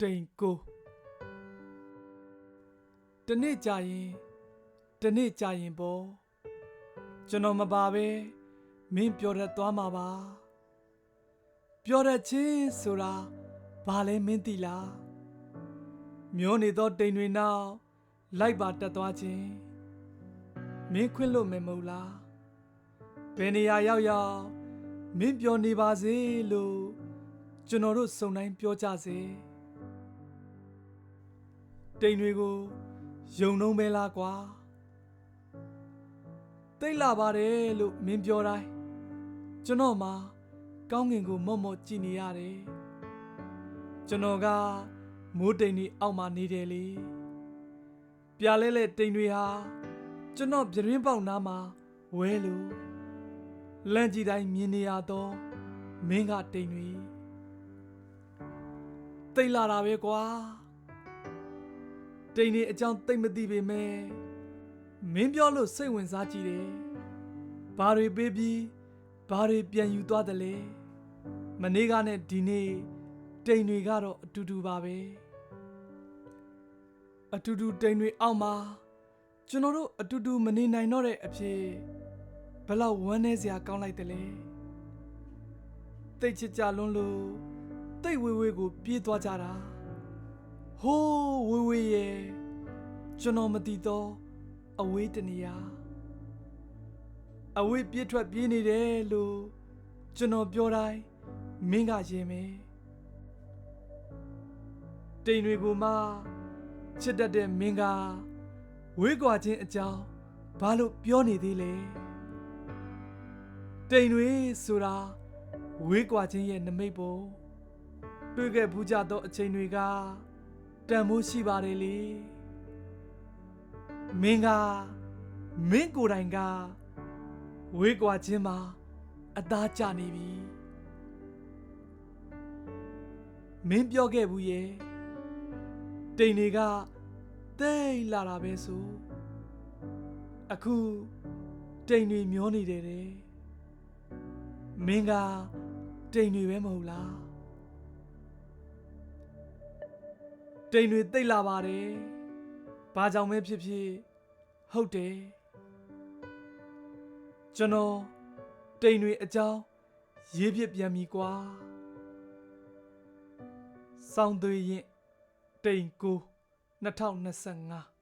တိန်ကိုတနေ့ကြာရင်တနေ့ကြာရင်ပေါ့ကျွန်တော်မပါပဲမင်းပြောတတ်သွားမှာပါပြောတတ်ချင်းဆိုတာဘာလဲမင်းသိလားမျောနေသောတိန်တွေနောက်လိုက်ပါတက်သွားခြင်းမင်းခွင့်လို့မယ်မဟုတ်လားဘယ်နေရာရောက်ရောက်မင်းပြောနေပါစေလို့ကျွန်တော်တို့စုံတိုင်းပြောကြစေ တိန်တွေကိုယုံနှုံးပဲလားကွာတိတ်လာပါတယ်လို့မင်းပြောတိုင်းကျွန်တော်မှာကောင်းငင်ကိုမော့မော့ကြည့်နေရတယ်ကျွန်တော်ကမိုးတိမ်တွေအောက်မှာနေတယ်လေပြလဲလဲတိမ်တွေဟာကျွန်တော်ပြင်းပေါက်နားမှာဝဲလို့လန့်ကြည့်တိုင်းမြင်နေရတော့မင်းကတိမ်တွေတိတ်လာတာပဲကွာ တိမ်တွေအကြောင်းတိတ်မသိပေမဲ့မင်းပြောလို့စိတ်ဝင်စားကြည့်တယ်ဘာတွေပေးပြီးဘာတွေပြန်ယူသွားတယ်လဲမနေ့ကနဲ့ဒီနေ့တိမ်တွေကတော့အတူတူပါပဲအတူတူတိမ်တွေအောက်မှာကျွန်တော်တို့အတူတူမနေနိုင်တော့တဲ့အဖြစ်ဘယ်လောက်ဝမ်းနည်းစရာကောင်းလိုက်တယ်လဲတိတ်ချစ်ကြလွန်းလို့တိတ်ဝေးဝေးကိုပြေးသွားကြတာ ဟိုးဝေးဝေးရဲ့ကျွန်တော်မသိတော့အဝေးတနေရာအဝေးပြေးထွက်ပြေးနေတယ်လို့ကျွန်တော်ပြောတိုင်းမင်းကရင်မယ်တိမ်တွေကိုမှချစ်တတ်တဲ့မင်းကဝေးကွာခြင်းအကြောင်းဘာလို့ပြောနေသေးလဲတိမ်တွေဆိုတာဝေးကွာခြင်းရဲ့နမိတ်ပေါ်တွေ့ခဲ့ဘူးကြသောအချိန်တွေက တန်မိုးရှိပါတယ်လေမင်းကမင်းကိုယ်တိုင်ကဝေးကွာခြင်းမှာအသားကျနေပြီမင်းပြောခဲ့ဘူးရဲ့တိမ်တွေကတိတ်လာတာပဲဆိုအခုတိမ်တွေမျောနေတယ်တဲ့မင်းကတိမ်တွေပဲမဟုတ်လား တိမ်တွေတိတ်လာပါတယ်ဘာကြောင့်ပဲဖြစ်ဖြစ်ဟုတ်တယ်ကျွန်တော်တိမ်တွေအကြောင်းရေးပြပြန်ပြီကွာစောင်းသွေးရင်တိမ်ကို2025